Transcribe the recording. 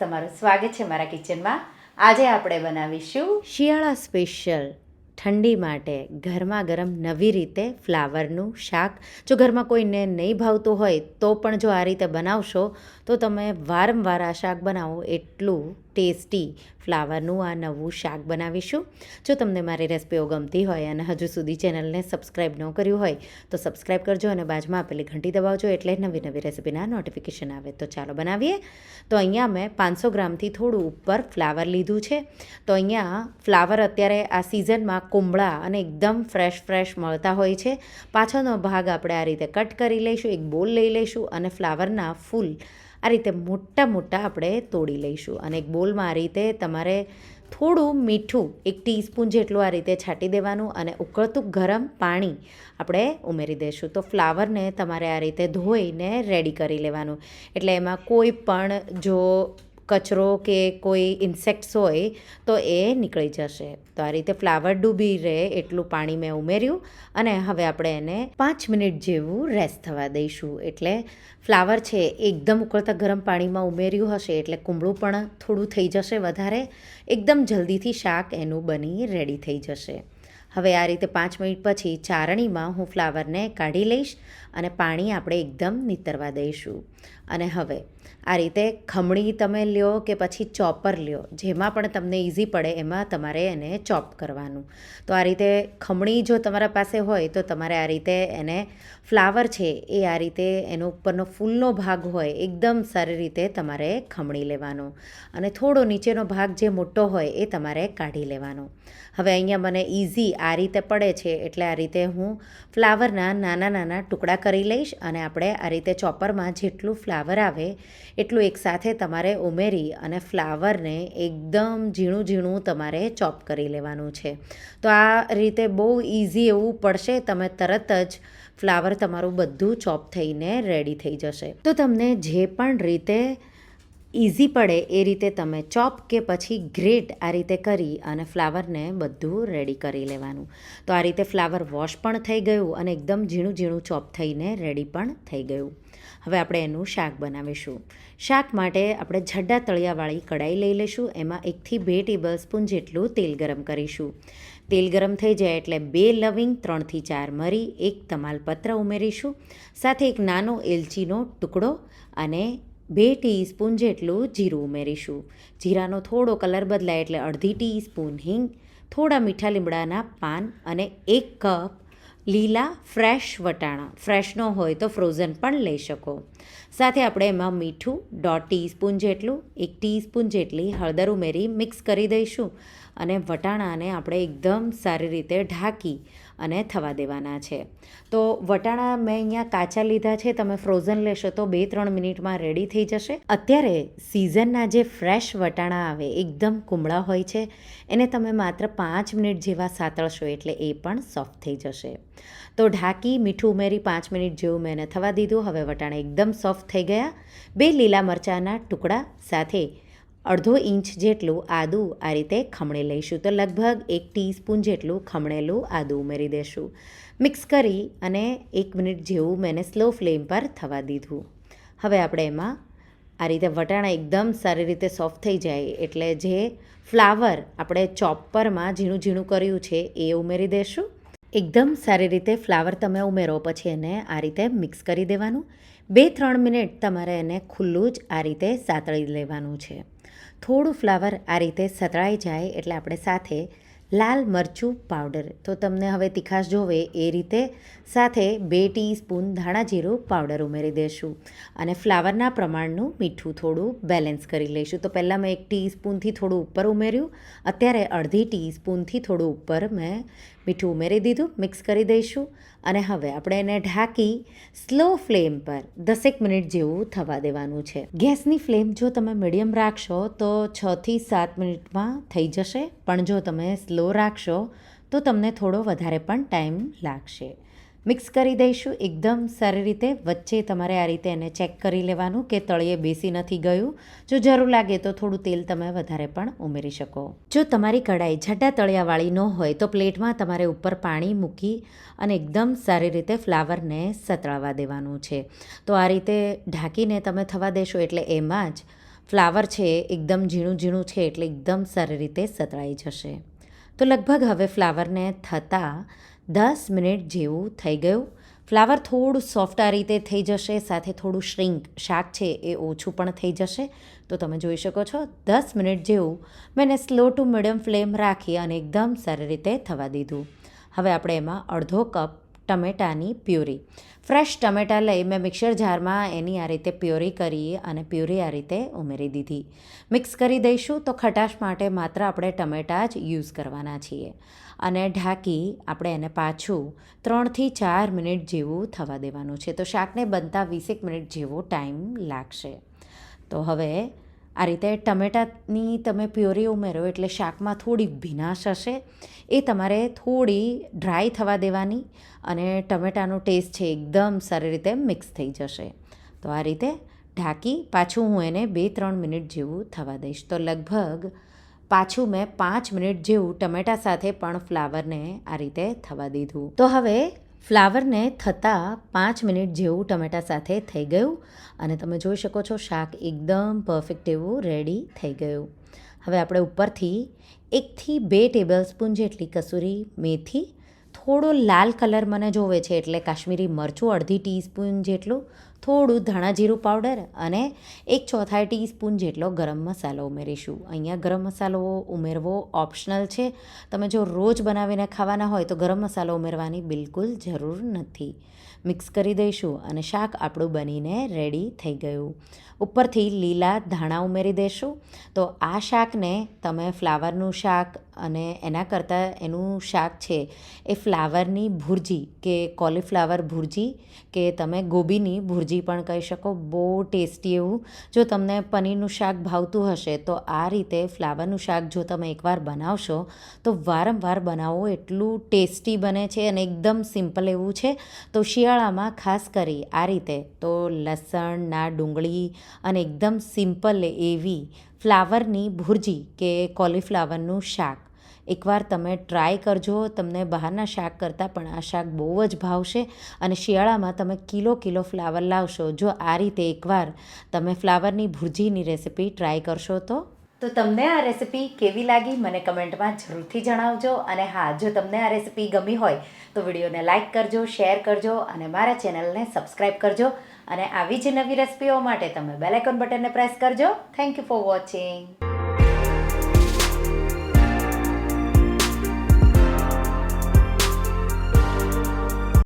તમારું સ્વાગત છે મારા કિચનમાં. આજે આપણે બનાવીશું શિયાળા સ્પેશિયલ ઠંડી માટે ઘરમાં ગરમ નવી રીતે ફ્લાવરનું શાક. જો ઘરમાં કોઈને નહીં ભાવતું હોય તો પણ જો આ રીતે બનાવશો, તો તમે વારંવાર આ શાક બનાવો એટલું ટેસ્ટી ફ્લાવરનું આ નવું શાક બનાવીશું. જો તમને મારી રેસિપીઓ ગમતી હોય અને હજુ સુધી ચેનલને સબસ્ક્રાઈબ ન કર્યું હોય, તો સબસ્ક્રાઈબ કરજો અને બાજુમાં આપેલી ઘંટી દબાવજો એટલે નવી નવી રેસિપીના નોટિફિકેશન આવે. તો ચાલો બનાવીએ. તો અહીંયા મેં પાંચસો ગ્રામથી થોડું ઉપર ફ્લાવર લીધું છે. તો અહીંયા ફ્લાવર અત્યારે આ સિઝનમાં કુંબળા અને એકદમ ફ્રેશ ફ્રેશ મળતા હોય છે. પાછળનો ભાગ આપણે આ રીતે કટ કરી લઈશું, એક બોલ લઈ લઈશું અને ફ્લાવરના ફૂલ આ રીતે મોટા મોટા આપણે તોડી લઈશું અને એક બોલમાં આ રીતે તમારે થોડું મીઠું એક ટીસ્પૂન જેટલું આ રીતે છાંટી દેવાનું અને ઉકળતું ગરમ પાણી આપણે ઉમેરી દઈશું તો ફ્લાવરને તમારે આ રીતે ધોઈને રેડી કરી લેવાનું. એટલે એમાં કોઈ પણ જો કચરો કે કોઈ ઇન્સેક્ટ્સ હોય તો એ નીકળી જશે. તો આ રીતે ફ્લાવર ડૂબી રહે એટલું પાણી મેં ઉમેર્યું અને હવે આપણે એને પાંચ મિનિટ જેવું રેસ્ટ થવા દઈશું. એટલે ફ્લાવર છે એકદમ ઉકળતા ગરમ પાણીમાં ઉમેર્યું હશે એટલે કુંબળું પણ થોડું થઈ જશે વધારે. એકદમ જલ્દીથી શાક એનું બની રેડી થઈ જશે. હવે આ રીતે પાંચ મિનિટ પછી ચારણીમાં હું ફ્લાવરને કાઢી લઈશ અને પાણી આપણે એકદમ નીતરવા દઈશું. અને હવે, આ રીતે ખમણી તમે લ્યો કે પછી ચોપર લ્યો, જેમાં પણ તમને ઇઝી પડે એમાં તમારે એને ચોપ કરવાનું. તો આ રીતે ખમણી જો તમારા પાસે હોય, તો તમારે આ રીતે એને ફ્લાવર છે એ આ રીતે એનો ઉપરનો ફૂલનો ભાગ હોય, એકદમ સારી રીતે તમારે ખમણી લેવાનો. અને થોડો નીચેનો ભાગ જે મોટો હોય, એ તમારે કાઢી લેવાનો. હવે અહીંયા મને ઇઝી આ રીતે પડે છે, એટલે આ રીતે હું ફ્લાવરના નાના નાના ટુકડા કરી લઈશ અને આપણે આ રીતે ચોપરમાં જેટલું ફ્લાવર આવે, એટલું એકસાથે તમારે ઉમેરી અને ફ્લાવરને એકદમ ઝીણું ઝીણું તમારે ચોપ કરી લેવાનું છે. તો આ રીતે બહુ ઇઝી એવું પડશે, તમે તરત જ ફ્લાવર તમારું બધું ચોપ થઈને રેડી થઈ જશે. તો તમને જે પણ રીતે ઇઝી પડે એ રીતે તમે ચોપ કે પછી ગ્રેટ આ રીતે કરી અને ફ્લાવરને બધું રેડી કરી લેવાનું. તો આ રીતે ફ્લાવર વોશ પણ થઈ ગયું અને એકદમ ઝીણું ઝીણું ચોપ થઈને રેડી પણ થઈ ગયું. હવે આપણે એનું શાક બનાવીશું. શાક માટે આપણે જડ્ડા તળિયાવાળી કઢાઈ લઈ લઈશું. એમાં એકથી બે ટેબલ સ્પૂન જેટલું તેલ ગરમ કરીશું. તેલ ગરમ થઈ જાય એટલે બે લવિંગ, ત્રણથી ચાર મરી, એક તમાલપત્ર ઉમેરીશું. સાથે એક નાનો એલચીનો ટુકડો અને બે ટીસ્પૂન જેટલું જીરું ઉમેરીશું. જીરાનો થોડો કલર બદલાય એટલે અડધી ટીસ્પૂન હિંગ, થોડા મીઠા લીમડાના પાન અને એક કપ લીલા ફ્રેશ વટાણા. ફ્રેશ ન હોય તો ફ્રોઝન પણ લઈ શકો. સાથે આપણે એમાં મીઠું દોઢ ટીસ્પૂન જેટલું, એક ટીસ્પૂન જેટલી હળદર ઉમેરી મિક્સ કરી દઈશું અને વટાણાને આપણે એકદમ સારી રીતે ઢાંકી અને થવા દેવાના છે. તો વટાણા મેં અહીંયા કાચા લીધા છે, તમે ફ્રોઝન લેશો તો બે ત્રણ મિનિટમાં રેડી થઈ જશે. અત્યારે સિઝનના જે ફ્રેશ વટાણા આવે, એકદમ કુમળા હોય છે, એને તમે માત્ર પાંચ મિનિટ જેવા સાતળશો એટલે એ પણ સોફ્ટ થઈ જશે. તો ઢાંકી મીઠું ઉમેરી પાંચ મિનિટ જેવું મેં એને થવા દીધું, હવે વટાણા એકદમ સોફ્ટ થઈ ગયા. બે લીલા મરચાંના ટુકડા સાથે અડધો ઇંચ જેટલું આદું આ રીતે ખમણી લઈશું. તો લગભગ એક ટીસ્પૂન જેટલું ખમણેલું આદું ઉમેરી દઈશું મિક્સ કરી અને એક મિનિટ જેવું મેં સ્લો ફ્લેમ પર થવા દીધું. હવે આપણે એમાં આ રીતે વટાણા એકદમ સારી રીતે સોફ્ટ થઈ જાય એટલે જે ફ્લાવર આપણે ચોપરમાં ઝીણું ઝીણું કર્યું છે એ ઉમેરી દઈશું એકદમ સારી રીતે ફ્લાવર તમે ઉમેરો પછી એને આ રીતે મિક્સ કરી દેવાનું. બે ત્રણ મિનિટ તમારે એને ખુલ્લું જ આ રીતે સાતળી લેવાનું છે. થોડું ફ્લાવર આ રીતે સતળાઈ જાય એટલે આપણે સાથે લાલ મરચું પાવડર, તો તમને હવે તીખાશ જોવે એ રીતે સાથે બે ટીસ્પૂન ધાણા જીરું પાવડર ઉમેરી દઈશું અને ફ્લાવરના પ્રમાણનું મીઠું થોડું બેલેન્સ કરી લઈશું. તો પહેલાં મેં એક ટીસ્પૂનથી થોડું ઉપર ઉમેર્યું, અત્યારે અડધી ટીસ્પૂનથી થોડું ઉપર મેં મીઠું ઉમેરી દીધું, મિક્સ કરી દઈશું અને હવે આપણે એને ઢાંકી સ્લો ફ્લેમ પર દસેક મિનિટ જેવું થવા દેવાનું છે. ગેસની ફ્લેમ જો તમે મીડિયમ રાખશો તો છથી સાત મિનિટમાં થઈ જશે. પણ જો તમે સ્લો રાખશો તો તમને થોડો વધારે પણ ટાઈમ લાગશે. મિક્સ કરી દઈશું. એકદમ સારી રીતે. વચ્ચે તમારે આ રીતે એને ચેક કરી લેવાનું કે તળિયે બેસી નથી ગયું. જો જરૂર લાગે તો થોડું તેલ તમે વધારે પણ ઉમેરી શકો. જો તમારી કઢાઈ જાડા તળિયાવાળી ન હોય તો પ્લેટમાં તમારે ઉપર પાણી મૂકી અને એકદમ સારી રીતે ફ્લાવરને સતળાવા દેવાનું છે. તો આ રીતે ઢાંકીને તમે થવા દેશો એટલે એમાં જ ફ્લાવર છે, એકદમ ઝીણું ઝીણું છે એટલે એકદમ સારી રીતે સતળાઈ જશે. તો લગભગ હવે ફ્લાવરને થતાં દસ મિનિટ જેવું થઈ ગયું. ફ્લાવર થોડું સોફ્ટ આ રીતે થઈ જશે, સાથે થોડું શ્રિંક શાક છે એ ઓછું પણ થઈ જશે. તો તમે જોઈ શકો છો, દસ મિનિટ જેવું મેં એને સ્લો ટુ મીડિયમ ફ્લેમ રાખી અને એકદમ સારી રીતે થવા દીધું. હવે આપણે એમાં અડધો કપ ટમેટાની પ્યુરી. ફ્રેશ ટમેટા લઈ મેં મિક્સર જારમાં એની આ રીતે પ્યોરી કરી અને પ્યુરી આ રીતે ઉમેરી દીધી. મિક્સ કરી દઈશું તો ખટાશ માટે માત્ર આપણે ટમેટાં જ યુઝ કરવાના છીએ. અને ઢાંકી આપણે એને પાછું ત્રણથી ચાર મિનિટ જેવું થવા દેવાનું છે. તો શાકને બનતા વીસેક મિનિટ જેવો ટાઈમ લાગશે. તો હવે આ રીતે ટમેટાની તમે પ્યોરી ઉમેરો એટલે શાકમાં થોડી ભીનાશ હશે, એ તમારે થોડી ડ્રાય થવા દેવાની અને ટમેટાનો ટેસ્ટ છે એકદમ સારી રીતે મિક્સ થઈ જશે. તો આ રીતે ઢાંકી પાછું હું એને બે ત્રણ મિનિટ જેવું થવા દઈશ. તો લગભગ પાછું મેં પાંચ મિનિટ જેવું ટમેટા સાથે પણ ફ્લાવરને આ રીતે થવા દીધું. તો હવે ફ્લાવરને થતાં પાંચ મિનિટ જેવું ટમેટા સાથે થઈ ગયું અને તમે જોઈ શકો છો શાક એકદમ પરફેક્ટ એવું રેડી થઈ ગયું. હવે આપણે ઉપરથી એકથી બે ટેબલ સ્પૂન જેટલી કસૂરી મેથી, થોડો લાલ કલર મને જોવે છે એટલે કાશ્મીરી મરચું, અડધી ટીસ્પૂન જેટલું થોડું ધાણા જીરું પાવડર અને એક ચોથાઈ ટીસ્પૂન જેટલો ગરમ મસાલો ઉમેરીશું. અહીંયા ગરમ મસાલો ઉમેરવો ઓપ્શનલ છે. તમે જો રોજ બનાવીને ખાવાના હોય તો ગરમ મસાલો ઉમેરવાની બિલકુલ જરૂર નથી. મિક્સ કરી દઈશું અને શાક આપણું બનીને રેડી થઈ ગયું. ઉપરથી લીલા ધાણા ઉમેરી દઈશું તો આ શાકને તમે ફ્લાવરનું શાક અને એના કરતાં એનું શાક છે એ ફ્લાવરની ભુરજી કે કોલીફ્લાવર ભુરજી કે તમે ગોબીની ભુરજી પણ કહી શકો, બહુ ટેસ્ટી એવું. જો તમને પનીરનું શાક ભાવતું હશે, તો આ રીતે ફ્લાવરનું શાક જો તમે એકવાર બનાવશો, તો વારંવાર બનાવો. એટલું ટેસ્ટી બને છે અને એકદમ સિમ્પલ એવું છે. તો શિયાળામાં ખાસ કરી આ રીતે, તો લસણ, ના ડુંગળી અને એકદમ સિમ્પલ એવી ફ્લાવરની ભુરજી કે કોલીફ્લાવરનું શાક. એકવાર તમે ટ્રાય કરજો, તમને બહારના શાક કરતાં પણ આ શાક બહુ જ ભાવશે અને શિયાળામાં તમે કિલો કિલો ફ્લાવર લાવશો. જો આ રીતે એકવાર તમે ફ્લાવરની ભુરજીની રેસિપી ટ્રાય કરશો તો? તો તમને આ રેસિપી કેવી લાગી મને કમેન્ટમાં જરૂરથી જણાવજો અને હા, જો તમને આ રેસિપી ગમી હોય તો વિડીયોને લાઇક કરજો, શેર કરજો અને મારા ચેનલને સબસ્ક્રાઈબ કરજો અને આવી જ નવી રેસિપીઓ માટે તમે બેલ આઇકોન બટનને પ્રેસ કરજો. Thank you for watching